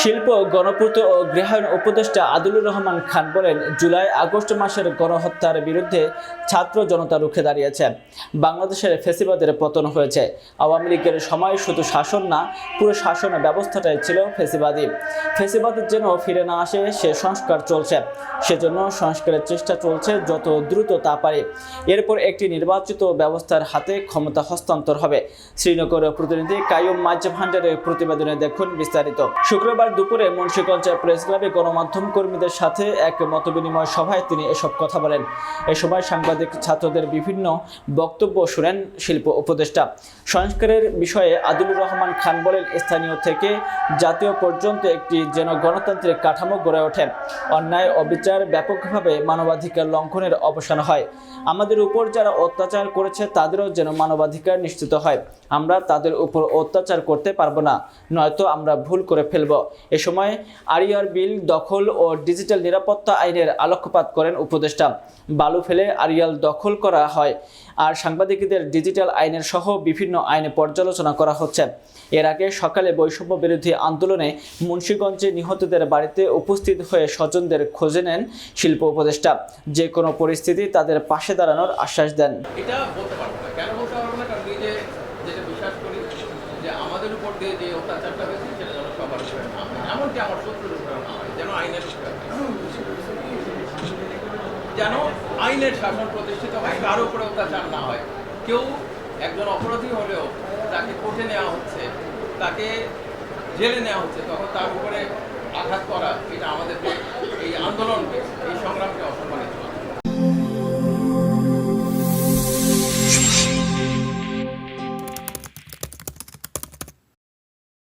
শিল্প, গণপূর্ত ও গৃহায়ণ উপদেষ্টা আদিলুর রহমান খান বলেন, জুলাই, আগস্ট মাসের গণহত্যার বিরুদ্ধে ছাত্র জনতা রুখে দাঁড়িয়েছে। বাংলাদেশের ফেসিবাদের পতন হয়েছে। আওয়ামী লীগের সময় শুধু শাসন না, পুরো শাসন ব্যবস্থাটাই ছিল ফেসিবাদী। ফেসিবাদের যেন ফিরে না আসে, সে সংস্কার চলছে। সেজন্য সংস্কারের চেষ্টা চলছে যত দ্রুত তা পারে। এরপর একটি নির্বাচিত ব্যবস্থার হাতে ক্ষমতা হস্তান্তর হবে। শ্রীনগরের প্রতিনিধি কায়ুম মাঝ ভান্ডারের প্রতিবেদনে দেখুন বিস্তারিত। শুক্রবার দুপুরে মুন্সিগঞ্জ প্রেস ক্লাবে গণমাধ্যম কর্মীদের সাথে এক মতবিনিময় সভায় তিনি এসব কথা বলেন। এ সময় সাংবাদিক ছাত্রদের বিভিন্ন বক্তব্য শুনেন শিল্প উপদেষ্টা। সংস্কারের বিষয়ে আদিলুর রহমান খান বলেন, স্থানীয় থেকে জাতীয় পর্যন্ত একটি যেন গণতান্ত্রিক কাঠামো গড়ে ওঠে। অন্যায়, অবিচার ব্যাপকভাবে মানবাধিকার লঙ্ঘনের অবসান হয়। আমাদের উপর যারা অত্যাচার করেছে, তাদেরও যেন মানবাধিকার নিশ্চিত হয়। আমরা তাদের উপর অত্যাচার করতে পারব না, নয়তো আমরা ভুল করে ফেলব। এ সময় আরিয়ার বিল দখল ও ডিজিটাল নিরাপত্তা আইনের আলোকপাত করেন উপদেষ্টা। বালু ফেলে আরিয়াল দখল করা হয়। আর সাংবাদিকদের ডিজিটাল আইনের সহ বিভিন্ন আইনে পর্যালোচনা করা হচ্ছে। এর আগে সকালে বৈষম্য বিরোধী আন্দোলনে মুন্সীগঞ্জে নিহতদের বাড়িতে উপস্থিত হয়ে স্বজনদের খোঁজে নেন শিল্প উপদেষ্টা। যে কোনো পরিস্থিতি তাদের পাশে দাঁড়ানোর আশ্বাস দেন। আমাদের উপর দিয়ে যে অত্যাচারটা হয়েছে সেটা যেন সবার উপরে না হয় এমনকি আমার শত্রুর উপরে না হয় যেন আইনের শাসন প্রতিষ্ঠিত হয়, কারও উপরে অত্যাচার না হয়। কেউ একজন অপরাধী হলেও তাকে কোর্টে নেওয়া হচ্ছে, তাকে জেলে নেওয়া হচ্ছে, তখন তার উপরে আঘাত করা, এটা আমাদেরকে